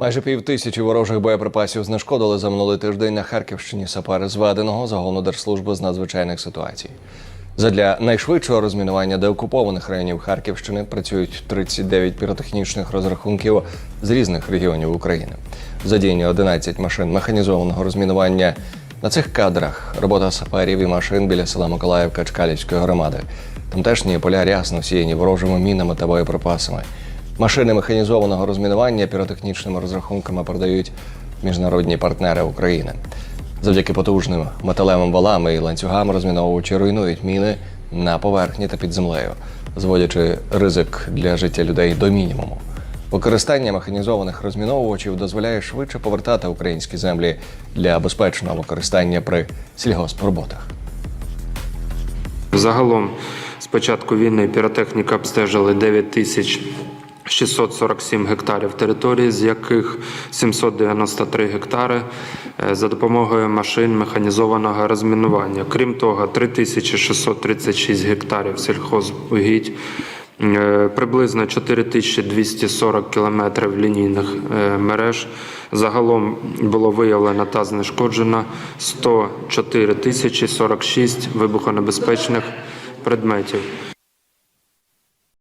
Майже пів тисячі ворожих боєприпасів знешкодили за минулий тиждень на Харківщині сапери зведеного загону Держслужби з надзвичайних ситуацій. Задля найшвидшого розмінування деокупованих районів Харківщини працюють 39 піротехнічних розрахунків з різних регіонів України. Задіяні 11 машин механізованого розмінування. На цих кадрах робота саперів і машин біля села Миколаївка Чкалівської громади. Тамтешні поля рясно сіяні ворожими мінами та боєприпасами. Машини механізованого розмінування піротехнічними розрахунками продають міжнародні партнери України. Завдяки потужним металевим валам і ланцюгам розміновувачі руйнують міни на поверхні та під землею, зводячи ризик для життя людей до мінімуму. Використання механізованих розміновувачів дозволяє швидше повертати українські землі для безпечного використання при сільгоспроботах. Загалом з початку війни піротехніка обстежили 9 тисяч 647 гектарів території, з яких 793 гектари е, за допомогою машин механізованого розмінування. Крім того, 3636 гектарів сільхозугідь, е, приблизно 4240 кілометрів лінійних е, мереж. Загалом було виявлено та знешкоджено 104 тисячі 46 вибухонебезпечних предметів.